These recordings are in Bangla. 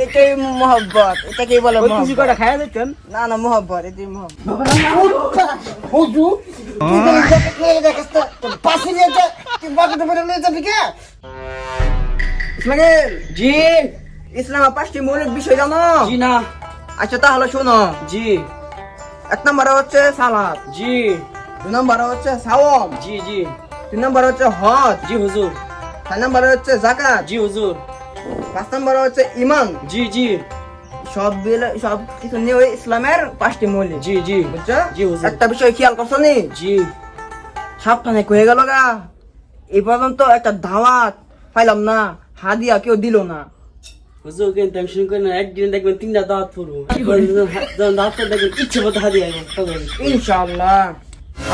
এটাই মোহব্বত এটাকে বলে না না মোহব্বত এটাই জি। ইসলামের পাঁচটি মৌলিক বিষয় জানো? জি না। আচ্ছা তাহলে শোনো। জি। এক নম্বর হচ্ছে সালাদ। জি। দুই নম্বরে হচ্ছে সাওম জি জি। তিন নম্বরে হচ্ছে হজ। জি হুজুর। চার নম্বরে হচ্ছে জাকাত জি হুজুর। পাঁচ নম্বরে হচ্ছে ইমান জি জি। সব সব কিছু নিয়ে ওই ইসলামের পাঁচটি মৌলিক। জি জি। বুঝছ? জি একটা বিষয় খেয়াল করছ নি? জি। সাবধানে হয়ে গেল গা। এই পর্যন্ত একটা দাওয়াত পাইলাম না হাদিয়া কেউ দিল না। হুজুর কেন টেনশন করেন না একদিন দেখবেন তিনটা দাওয়াত পড়ব। দাওয়াত দেখবেন ইচ্ছে মতো হারিয়ে ইনশাআল্লাহ।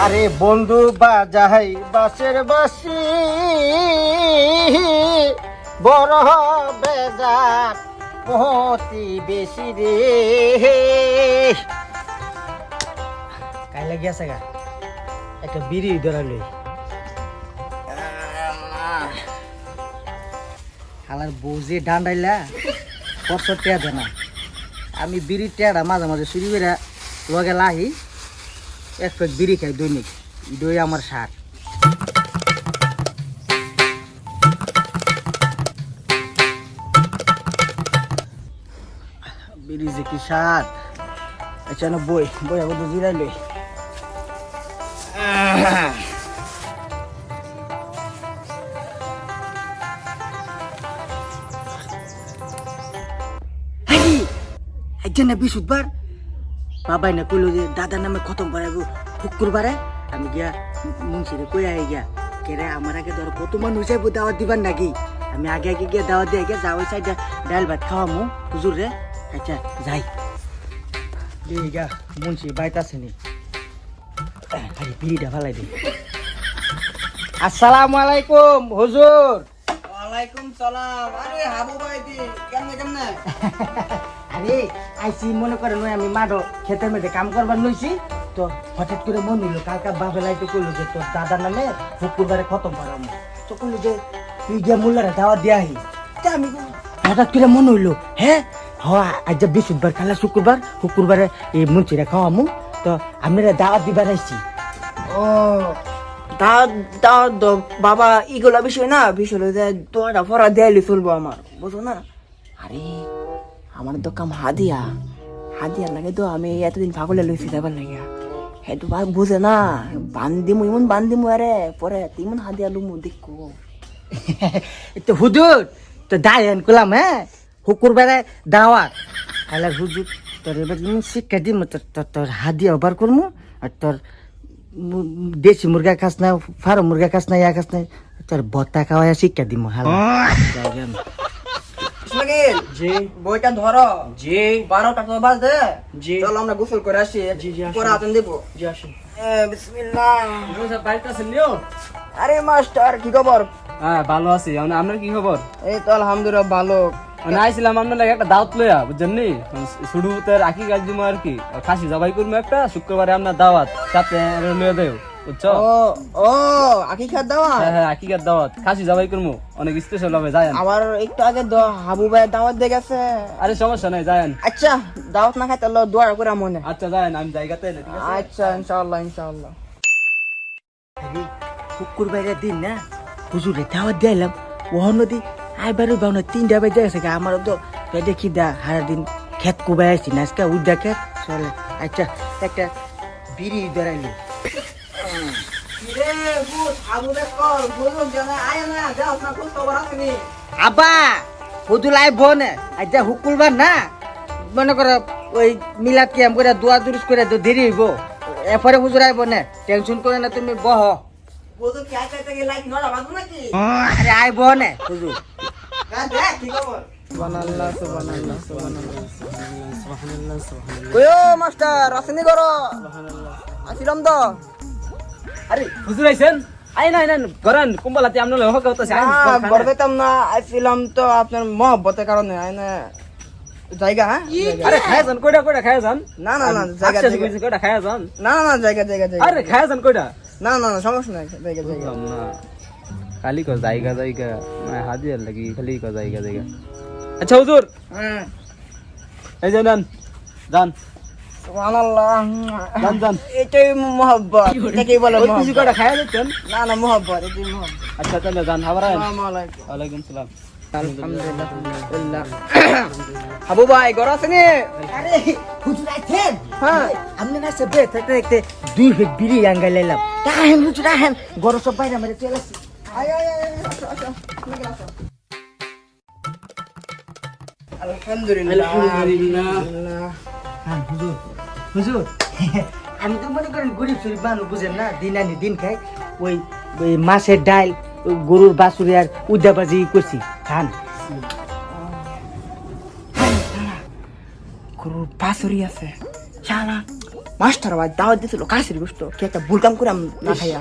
আরে বন্ধু বা বাজাই বাসের বাসি। বড় বেজার বেশি রে। কাইলে গেছে গা। একটা বিড়ি ধরালই হালার বউজে ডান্ডাইলা কষ্ট টেয়া দে না। আমি বিড়ি টেয়াটা মাঝে মাঝে চুরি করে লগে লাহি, এক প্যাক বিড়ি খাই দৈনিক। দই আমার সার। যে কি স্বাদ? আচ্ছা না বই বই আবার তো জিরাই লই। একজন না বিশুদ্ধবার বাবাই না কইলো যে দাদার নামে খতম করাবো শুক্রবারে। আমি গিয়া মুন্সিরে কই আই গিয়া কেরে আমার আগে ধর, কত মানুষ যাইবো দাওয়াত দিবার নাকি? আমি আগে আগে গিয়া দাওয়াত দিয়ে গিয়া যাওয়াই সাইডে ডাল ভাত খাওয়ামু, হুজুর রে। আচ্ছা যাই। গা মুন্সি বাইত আছে নি? খালি বিড়িটা ফালাই দিই আসসালামু আলাইকুম হুজুর। ওয়ালাইকুম সালাম। আরে হাবু ভাই দি কেমনে কেমনে? আরে আইসি মনে করেন ওই আমি মাঠো খেতের মেয়েতে কাম করবার নইছি তো হঠাৎ করে মন হইল কালকা বাপে লাইতে কইলো যে তোর দাদার নামে শুক্রবারে খতম করামো তো কইলো যে তুই গিয়া মোল্লারে দাওয়াত দিয়া আহি। আমি হঠাৎ করে মন হইল হ্যাঁ? হ আজ বৃহস্পতিবার খালা শুক্রবার? শুক্রবারে এই মুন্সিরা খাওয়ামু তো আমরা দাওয়াত দিবার আইছি। ও তা তা দ- বাবা ইগুলা বিষয় না বিষয় যে দোয়াটা ফরা দেয়ালি চলবো আমার বুঝো না? আরে আমার তো কাম হাদিয়া। হাদিয়া লাগে তো আমি এতদিন পাগলে লইছি যাবার লাগে হ্যাঁ তো ভাই বুঝে না বান্দিমু ইমন বান্দিমু আরে পরে ইমন হাদিয়া লুমু দেখো। তো হুজুর তো দায়ন করলাম হ্যাঁ? শুকুরবারে দাওয়াত তাহলে হুজুর তোর এবার আমি শিক্ষা দিম তোর তোর তোর হাদিয়া বার করব আর তোর দেশি মুরগা খাস না ফার্ম মুরগা খাস না ইয়া খাস না তোর বত্তা খাওয়া শিক্ষা দিম হালা। যাই জি। বইটা ধরো জি। বারোটা তো বাজে জি। চলো আমরা গোসল করে আসি। জি, জি, পরে আতন দেবো। জি আসুন। এ, বিসমিল্লাহ। বাড়িতে আছেন নিও আরে মাস্টার কি খবর? হ্যাঁ ভালো আছি। আপনার কি খবর? এই তো আলহামদুলিল্লাহ ভালো। মানে আইছিলাম আপনার লাগে একটা দাওয়াত লইয়া বুঝছেন নি? শুরুতে রাখি গাছ দিমু আর কি। খাসি জবাই করব একটা শুক্রবারে আপনার দাওয়াত সাথে লইয়া দেও বুঝছ? ও ও আকি হ্যাঁ হ্যাঁ আকিকার দাওয়াত খাসি জবাই করব। অনেক স্পেশাল হবে যায় আবার একটু আগে হাবু ভাই দাওয়াত দিয়ে গেছে। আরে সমস্যা নাই যায় আচ্ছা দাওয়াত না খাইতে আল্লাহ দোয়া করে মনে। আচ্ছা যায় আমি জায়গাতে এলে, ঠিক আছে? আচ্ছা ইনশাআল্লাহ ইনশাআল্লাহ। শুকুরবারের দিন না হুজুরে দাওয়াত দিলাম ওহ নদী আইবারও বাউনা তিনটা বেজে গেছে গা, আমারও তো পেটে খিদা সারা দিন খেত কুবাই আসছি না আজকে উদ্যা খেত চলে। আচ্ছা একটা বিড়ি আসেনি আবা হুদুল আই বনে আজ হুকুলবার না মনে করো ওই মিলাদ কিয়াম করে দোয়া দুরুস করে তো দেরি হইব। এরপরে হুজুর আইব না টেনশন করে না তুমি বহ। কি বাজু আরে আইব না হুজুর। মাস্টার আসেনি করো আসিলাম তো। আরে হুজুর আইছেন? আই নাই নাই গরান কুম্বালাতে আপনার লগে হক হতাছে না বরবেতাম না আসছিলাম তো আপনার মহব্বতের কারণে আয় না জায়গা হ্যাঁ। আরে খায় যান কইটা কইটা খায় যান না না না জায়গা জায়গা। কইছে খায় যান না না না জায়গা জায়গা জায়গা। আরে খায় যান কইটা না না না সমস্যা নাই জায়গা জায়গা। না। খালি ক জায়গা জায়গা মানে হাজির লাগি খালি ক জায়গা জায়গা আচ্ছা হুজুর এই যে নেন যান এটাই মোহব্বত এটাকেই বলে কিছু মোহব্বত কটা দিচ্ছেন না না মোহব্বত এটাই মোহব্বত আচ্ছা তাহলে যান আলাইকুম ওয়ালাইকুম সালাম আলহামদুলিল্লাহ ভাই ঘর আছে নি আরে হুজুর আছেন হ্যাঁ আপনি না সে বেত একটা একটা দুই ফিট বিড়ি আঙ্গাই লাইলাম তাহেন হুজুর আহেন গরম সব বাইরে মেরে চলে আসছি আয় আয় আয় আসো আসো এদিকে আসো। আলহামদুলিল্লাহ। হ্যাঁ হুজুর হুজুর। আমি তো মনে করেন গরিব শরীফ মানুষ বুঝেন না? দিন আনি দিন খাই। ওই ওই মাছের ডাল গরুর বাছুরি আর উদ্যাবাজি করছি। খান। গরুর বাছুরি আছে। শালা। মাস্টার ভাই দাওয়াত দিছিল কাশির গোস্ত কি একটা ভুল কাম করে আমি না খাইয়া।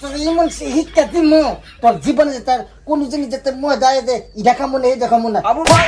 তোর এমন শিক্ষা দিম তোর জীবনে যে তার কোন জিনিস যাতে মনে দায় দে ই দেখা মনে এই দেখা মনে আবু ভাই